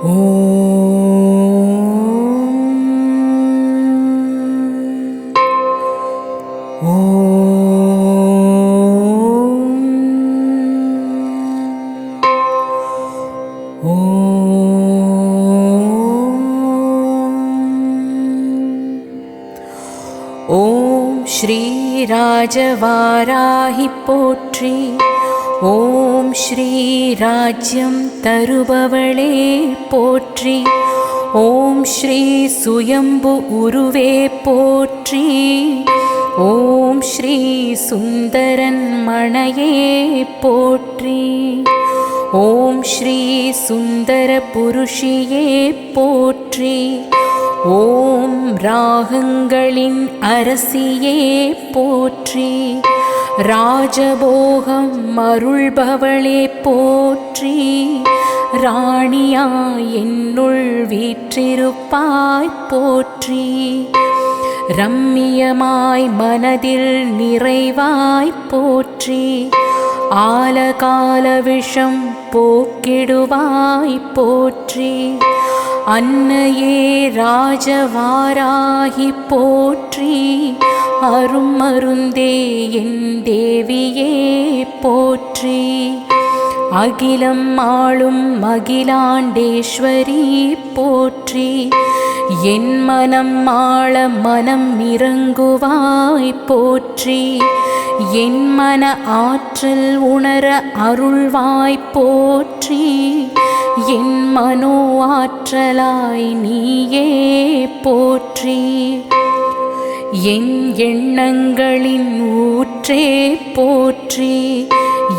ॐ श्रीराजवाराहि pottery ஓம் ஸ்ரீ ராஜ்யம் தருபவளே போற்றி. ஓம் ஸ்ரீ சுயம்பு உருவே போற்றி. ஓம் ஸ்ரீ சுந்தரன் மணையே போற்றி. ஓம் ஸ்ரீ சுந்தர புருஷியே போற்றி. ஓம் ராகங்களின் அரசியே போற்றி. ராஜபோகம் அருள்பவளே போற்றி ராணியா என்னுள் வீற்றிருப்பாய் போற்றி. ரம்மியமாய் மனதில் நிறைவாய் போற்றி ஆலகால விஷம் போக்கிடுவாய் போற்றி. அன்னையே ராஜவாராகி போற்றி அருமருந்தே என் தேவியே போற்றி. அகிலம் ஆளும் அகிலாண்டேஸ்வரி போற்றி. என் மனம் ஆள மனம் இறங்குவாய் போற்றி. என் மன ஆற்றல் உணர அருள்வாய் போற்றி. என் மனோ ஆற்றலாய் நீயே போற்றி. என் எண்ணங்களின் ஊற்றே போற்றி.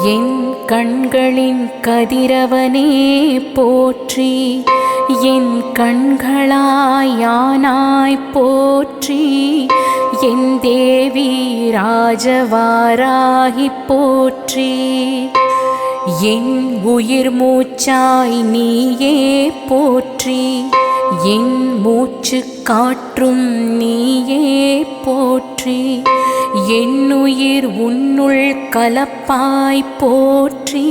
என் கண்களின் கதிரவனே போற்றி. என் கண்களாயானாய் போற்றி. என் தேவி ராஜவாராகி போற்றி. என் உயிர் மூச்சாய் நீயே போற்றி என் மூச்சு காற்றும் நீயே போற்றி என்னுயிர் உன்னுள் கலப்பாய் போற்றி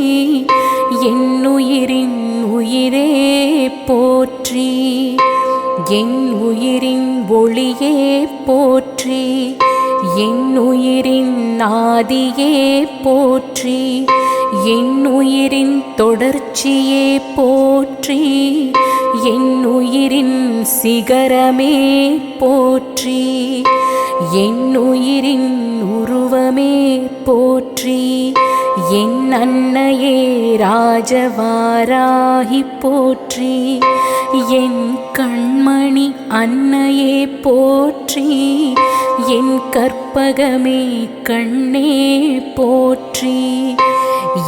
என்னுயிரின் உயிரே போற்றி என் உயிரின் ஒளியே போற்றி என் உயிரின் ஆதியே போற்றி என் தொடர்ச்சியே போற்றி என் உயிரின் சிகரமே போற்றி என் உயிரின் உருவமே போற்றி என் அன்னையே ராஜவாராகி போற்றி என் கண்மணி அன்னையே போற்றி என் கற்பகமே கண்ணே போற்றி.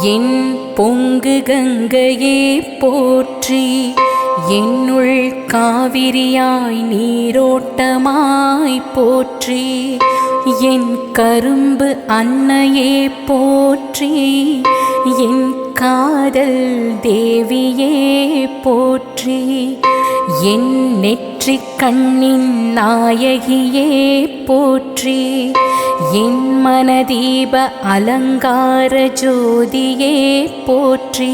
என் பொங்கு கங்கையே போற்றி என்னுள் காவிரியாய் நீரோட்டமாய் போற்றி என் கரும்பு அன்னையே போற்றி என் காதல் தேவியே போற்றி என் நெற்றி கண்ணின் நாயகியே போற்றி என் மனதீப அலங்கார ஜோதியே போற்றி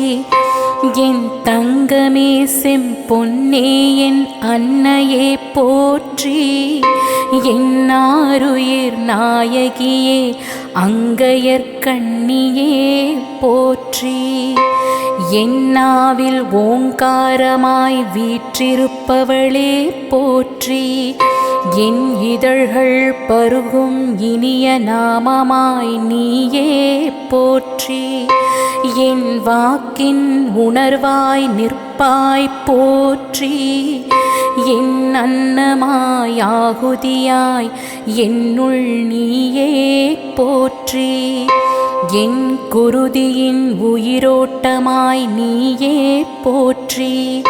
என் தங்கமே செம்பொன்னே என் அன்னையே போற்றி என் ஆருயிர் நாயகியே அங்கையர் கண்ணியே போற்றி. என்னாவில் ஓங்காரமாய் வீற்றிருப்பவளே போற்றி. என் இதழ்கள் பருகும் இனிய நாமமாய் நீயே போற்றி. என் வாக்கின் உணர்வாய் நிற்பாய் போற்றி. என் அன்னமாய் ஆகுதியாய் என்னுள் நீயே போற்றி. என் குருதியின் உயிரோட்டமாய் நீயே போற்றி.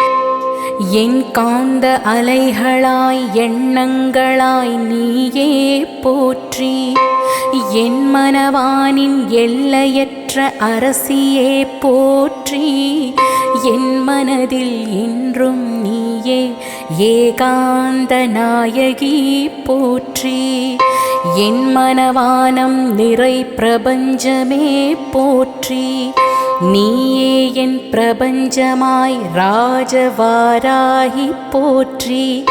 என் காந்த அலைகளாய் எண்ணங்களாய் நீயே போற்றி. என் மனவானின் எல்லையற்ற அரசியே போற்றி. என் மனதில் என்றும் நீயே ஏகாந்த நாயகி போற்றி. என் மனவானம் நிறை பிரபஞ்சமே போற்றி. நீயே என் பிரபஞ்சமாய் ராஜவாராகி போற்றி.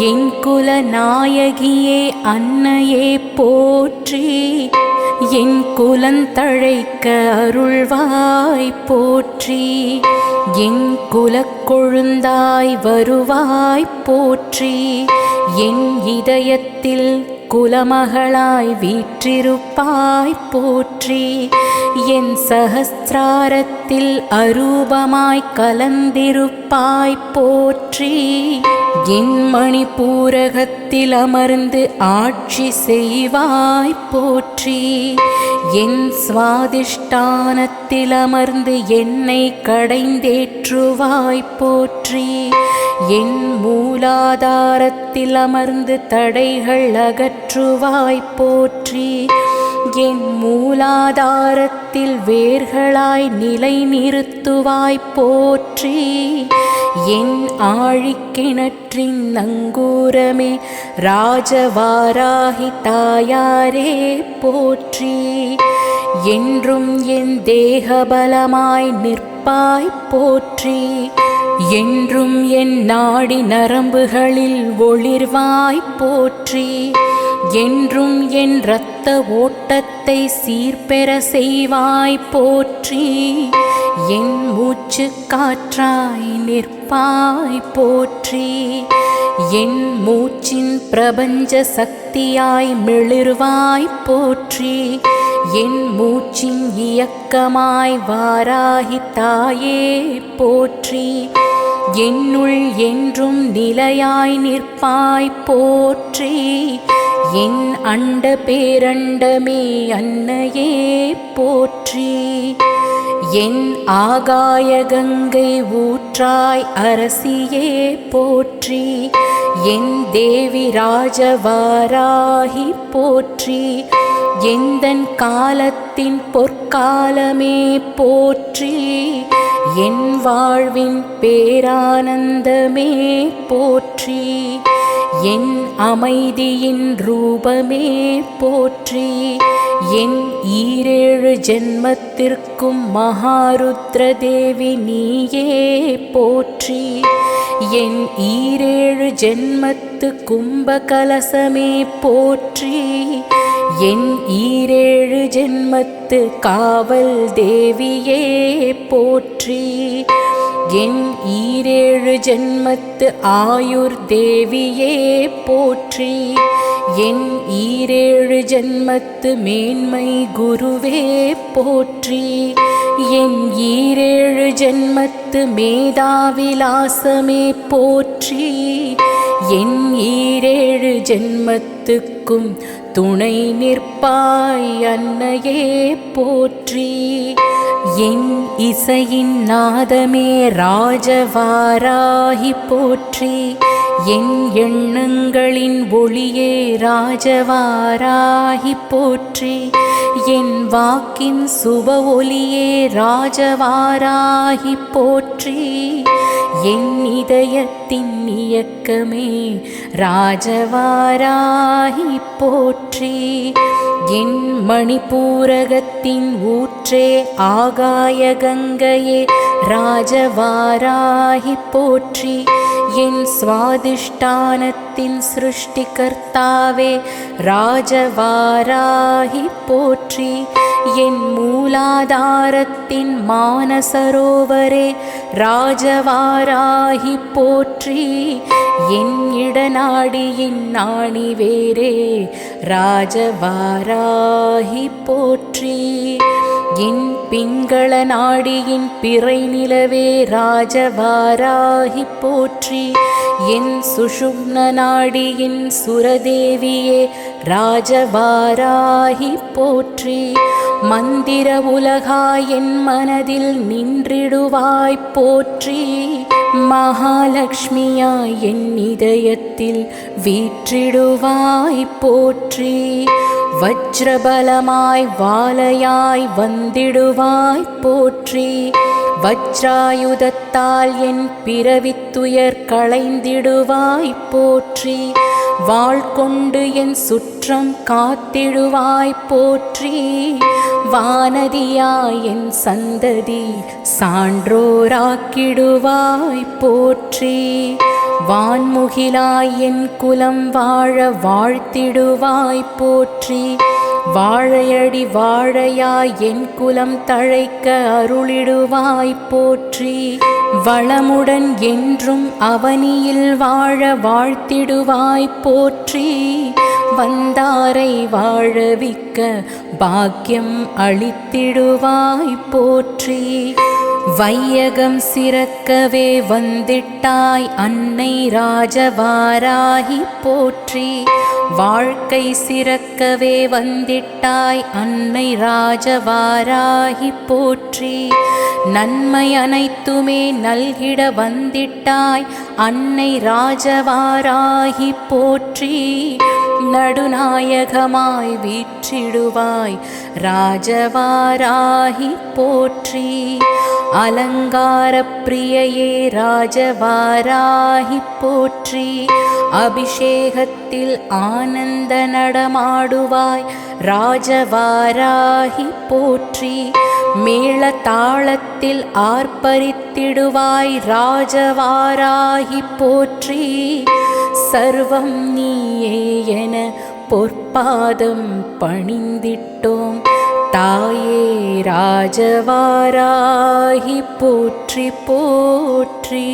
என் குல நாயகியே அன்னையே போற்றி. என் குலந்தழைக்க அருள்வாய் போற்றி. என் குலக்கொழுந்தாய் வருவாய் போற்றி. என் இதயத்தில் குலமகளாய் வீற்றிருப்பாய் போற்றி. என் சகஸ்திராரத்தில் அரூபமாய் கலந்திருப்பாய் போற்றி. என் மணிப்பூரகத்தில் அமர்ந்து ஆட்சி செய்வாய் போற்றி. என் சுவாதிஷ்டானத்தில் அமர்ந்து என்னை கடைந்தேற்றுவாய் போற்றி. என் மூலாதாரத்தில் அமர்ந்து தடைகள் அகற்றுவாய் போற்றி. என் மூலாதாரத்தில் வேர்களாய் நிலை நிறுத்துவாய் போற்றி. என் ஆழிக்கிணற்றின் நங்கூரமே ராஜவாராகி தாயாரே போற்றி. என்றும் என் தேகபலமாய் நிற்பாய் போற்றி. என்றும் என் நாடி நரம்புகளில் ஒளிர்வாய் போற்றி என்றும் என் இரத்த ஓட்டத்தை சீர்பெற செய்வாய் போற்றி என் மூச்சு காற்றாய் நிற்பாய் போற்றி என் மூச்சின் பிரபஞ்ச சக்தியாய் மிளிர்வாய் போற்றி என் மூச்சின் இயக்கமாய் வாராகி தாயே போற்றி. என்னுள் என்றும் நிலையாய் நிற்பாய் போற்றி. என் அண்ட பேரண்டமே அன்னையே போற்றி. என் ஆகாய கங்கை ஊற்றாய் அரசியே போற்றி. என் தேவி ராஜவாராகி போற்றி. எந்தன் காலத்தின் பொற்காலமே போற்றி. என் வாழ்வின் பேரானந்தமே போற்றி என் அமைதியின் ரூபமே போற்றி என் ஈரேழு ஜென்மத்திற்கும் மகாருத்ர தேவி நீயே போற்றி என் ஈரேழு ஜென்மத்து கும்பகலசமே போற்றி என் ஈரேழு ஜென்மத்து காவல் தேவியே போற்றி. என் ஈரேழு ஜென்மத்து ஆயுர் தேவியே போற்றி. என் ஈரேழு ஜென்மத்து மேன்மை குருவே போற்றி. என் ஈரேழு ஜென்மத்து மேதாவிலாசமே போற்றி. என் ஈரேழு ஜென்மத்துக்கும் துணை நிற்பாய் அன்னையே போற்றி. என் இசையின் நாதமே ராஜவாராகி போற்றி. என் எண்ணங்களின் ஒளியே ராஜவாராகி போற்றி. என் வாக்கின் சுப ஒலியே ராஜவாராகி போற்றி. என் இதயத்தின் இயக்கமே ராஜவாராகி போற்றி. என் மணிப்பூரகத்தின் ஊற்றே ஆகாய கங்கையே ராஜவாராகி போற்றி. என் சுவாதிஷ்டானத்தின் சிருஷ்டிகர்த்தாவே ராஜவாராகி போற்றி. என் மூலாதாரத்தின் மானசரோவரே ராஜவாராகி போற்றி. என் இடநாடியின் நாணி வேரே ராஜவாராகி போற்றி. என் பிங்கள நாடியின் பிறை நிலவே ராஜவாராகி போற்றி. என் சுஷும்ன நாடியின் சுரதேவியே ராஜவாராகி போற்றி. மந்திர உலகாய் என் மனதில் நின்றிடுவாய் போற்றி. மகாலட்சுமியாய் என் இதயத்தில் வீற்றிடுவாய் போற்றி. வஜ்ரபலமாய் வாலையாய் வந்திடுவாய் போற்றி. வஜ்ராயுதத்தால் என் பிறவித்துயர் களைந்திடுவாய் போற்றி. வாழ்கொண்டு என் சுற்றம் காத்திடுவாய் போற்றி. வானதியாய் என் சந்ததி சான்றோராக்கிடுவாய் போற்றி. வான்முகிலாய் என் குலம் வாழ வாழ்த்திடுவாய் போற்றி. வாழையடி வாழையாய் என் குலம் தழைக்க அருளிடுவாய் போற்றி. வளமுடன் என்றும் அவனியில் வாழ வாழ்த்திடுவாய் போற்றி. வந்தாரை வாழவிக்க பாக்கியம் அளித்திடுவாய் போற்றி. வையகம் சிறக்கவே வந்திட்டாய் அன்னை ராஜவாராகி போற்றி. வாழ்க்கை சிறக்கவே வந்திட்டாய் அன்னை ராஜவாராகி போற்றி. நன்மை அனைத்துமே நல்கிட வந்திட்டாய் அன்னை ராஜவாராகி போற்றி. நடுநாயகமாய் வீற்றிடுவாய் ராஜவாராகி போற்றி. அலங்கார பிரியையே ராஜவாராகி போற்றி. அபிஷேகத்தில் ஆனந்த நடமாடுவாய் ராஜவாராகி போற்றி. மேள தாளத்தில் ஆர்ப்பரித்திடுவாய் ராஜவாராகி போற்றி. சர்வம் நீயே என பொற்பாதம் பணிந்திட்டோம். தாயே ராஜவாராகி போற்றி போற்றி.